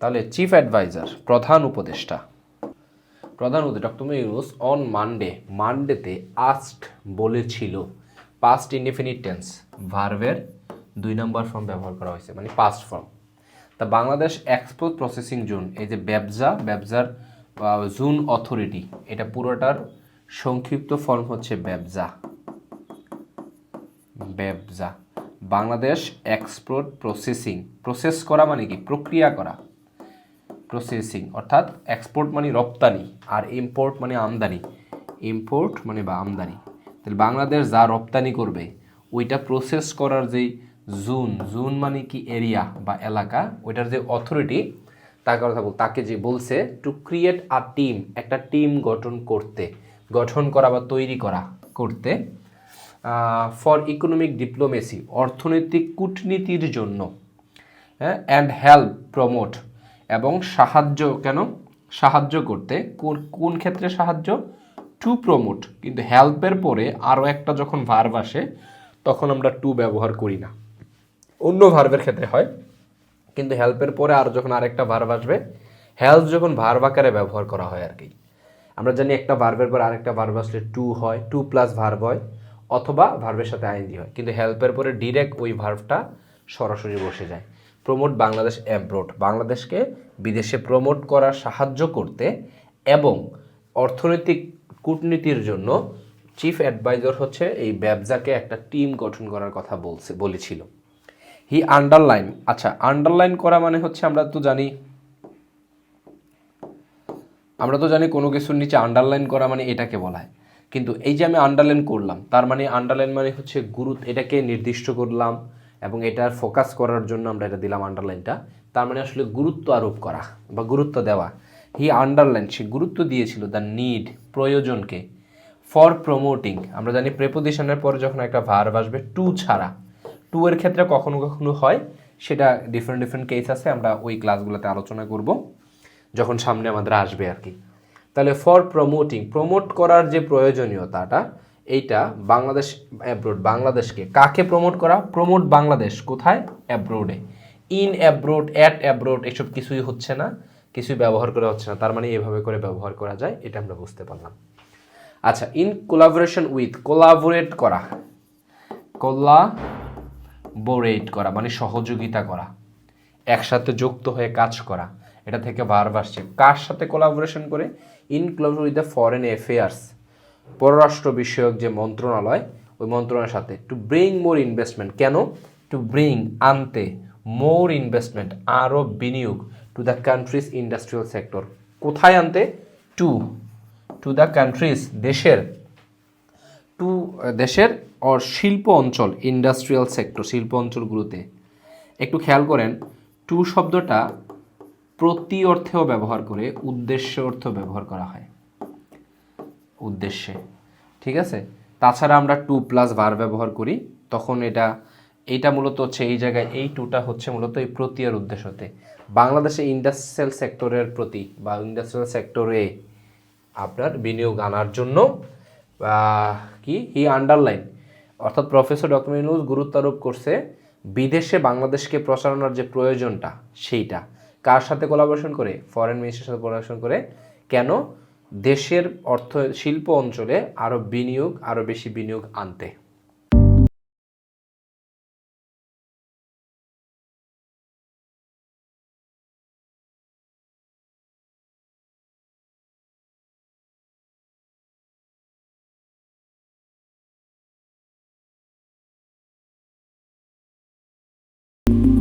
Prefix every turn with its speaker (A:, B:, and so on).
A: তাহলে chief adviser প্রধান উপদেষ্টা। প্রধান উপদেষ্টা ডক্টর ইউনুস অন মানডে মানডেতে আস্ট বলেছিল পাস্ট ইনডিফিনিট টেন্স ভার্ভের দুই নম্বর ফর্ম ব্যবহার করা হয়েছে মানে পাস্ট ফর্ম তা বাংলাদেশ এক্সপোর্ট প্রসেসিং জোন এই যে ব্যবসা, ব্যবসার জোন অথরিটি এটা পুরোটার সংক্ষিপ্ত ফর্ম হচ্ছে ব্যবসা। ব্যবসা। বাংলাদেশ এক্সপোর্ট প্রসেসিং প্রসেস করা মানে কি? প্রক্রিয়া করা। প্রসেসিং অর্থাৎ এক্সপোর্ট মানে রপ্তানি আর ইম্পোর্ট মানে আমদানি। ইম্পোর্ট মানে বা আমদানি। তাহলে বাংলাদেশ যা রপ্তানি করবে, ওইটা প্রসেস করার যেই জোন জোন মানে কি এরিয়া বা এলাকা, ওইটার যে অথরিটি তার কথা তাকে যে বলছে টু ক্রিয়েট আ টিম একটা টিম গঠন করতে, গঠন করা বা তৈরি করা করতে ফর ইকোনমিক ডিপ্লোমেসি অর্থনৈতিক কূটনীতির জন্য হ্যাঁ অ্যান্ড হেল্প প্রমোট এবং সাহায্য কেন? সাহায্য করতে। কোন ক্ষেত্রে সাহায্য? টু প্রমোট কিন্তু হেল্পের পরে আরও একটা যখন ভার্ব আসে, তখন আমরা টু ব্যবহার করি না। অন্য ভার্বের ক্ষেত্রে হয়। কিন্তু হেল্পের পরে আর যখন আরেকটা ভার্ব আসবে হেল্প যখন ভার্ব আকারে ব্যবহার করা হয় আর কি। আমরা জানি একটা ভার্বের পর আরেকটা ভার্ব আসলে টু হয় টু প্লাস ভার্ব হয়, অথবা ভার্বের সাথে আইনজি হয়। কিন্তু হেল্পের পরে ডিরেক্ট ওই ভার্বটা সরাসরি বসে যায়। প্রমোট বাংলাদেশ অ্যাব্রোড বাংলাদেশকে বিদেশে প্রমোট করার সাহায্য করতে এবং অর্থনৈতিক কূটনীতির জন্য চিফ অ্যাডভাইজার হচ্ছে এই ব্যবসাকে একটা টিম গঠন করার কথা বলছে, বলেছিল। হি আন্ডারলাইন আচ্ছা আন্ডারলাইন করা মানে হচ্ছে আমরা তো জানি, আমরা তো জানি কোনো কিছুর নিচে আন্ডারলাইন করা মানে এটাকে বলা হয়। কিন্তু এই যে আমি আন্ডারলাইন করলাম, তার মানে আন্ডারলাইন মানে হচ্ছে গুরুত্ব এটাকে নির্দিষ্ট করলাম এবং এটার ফোকাস করার জন্য আমরা এটা দিলাম আন্ডারলাইনটা তার মানে আসলে গুরুত্ব আরোপ করা বা গুরুত্ব দেওয়া। হি আন্ডারলাইন সে গুরুত্ব দিয়েছিল দ্য নিড প্রয়োজনকে ফর প্রমোটিং আমরা জানি প্রেপোজিশনের পরে যখন একটা ভার্ব আসবে টু ছাড়া টু এর ক্ষেত্রে কখনো কখনো হয়, সেটা ডিফারেন্ট ডিফারেন্ট কেস আছে, আমরা ওই ক্লাসগুলোতে আলোচনা করব, যখন সামনে আমাদের আসবে আর কি। তাহলে ফর প্রমোটিং প্রমোট করার যে প্রয়োজনীয়তাটা এইটা বাংলাদেশ অ্যাব্রোড বাংলাদেশকে। কাকে প্রমোট করা? প্রমোট বাংলাদেশ কোথায়? অ্যাব্রোডে ইন অ্যাব্রোড অ্যাট অ্যাব্রোড এসব কিছুই হচ্ছে না, কিছুই ব্যবহার করা হচ্ছে না, তার মানে এভাবে করে ব্যবহার করা যায়, এটা আমরা বুঝতে পারলাম। আচ্ছা ইন কোলাবোরেশন উইথ কোলাবোরেট করা। কোলাবোরেট করা মানে সহযোগিতা করা। একসাথে যুক্ত হয়ে কাজ করা। এটা থেকে ভার্ব আসছে কার সাথে কোলাবোরেশন করে? In collaboration with the foreign affairs পররাষ্ট্র বিষয়ক যে মন্ত্রণালয়, ওই মন্ত্রণালয়ের সাথে টু ব্রিং মোর ইনভেস্টমেন্ট কেন? টু ব্রিং আনতে মোর ইনভেস্টমেন্ট আরও বিনিয়োগ to the countries industrial sector কোথায় আনতে? টু টু দ্য কান্ট্রিজ দেশের টু দেশের অর শিল্প অঞ্চল ইন্ডাস্ট্রিয়াল সেক্টর শিল্প অঞ্চলগুলোতে। একটু খেয়াল করেন টু শব্দটা প্রতি অর্থেও ব্যবহার করে, উদ্দেশ্য অর্থ ব্যবহার করা হয়। উদ্দেশ্যে, ঠিক আছে? তাছাড়া আমরা টু প্লাস ভার ব্যবহার করি, তখন এটা, এইটা মূলত হচ্ছে এই জায়গায় এই টুটা হচ্ছে মূলত এই প্রতি আর উদ্দেশ্যতে। বাংলাদেশে ইন্ডাস্ট্রিয়াল সেক্টরের প্রতি বা ইন্ডাস্ট্রিয়াল সেক্টরে আপনার বিনিয়োগ আনার জন্য কি? হি আন্ডারলাইন অর্থাৎ প্রফেসর ডক্টর ইউনুস গুরুত্ব আরোপ করছে বিদেশে বাংলাদেশকে প্রচারণার যে প্রয়োজনটা, সেইটা। কার সাথে কোলাবোরেশন করে? ফরেন মিনিস্টারের সাথে কোলাবোরেশন করে। কেন? দেশের অর্থ শিল্প অঞ্চলে আরও বিনিয়োগ আরও বেশি বিনিয়োগ আনতে। thank you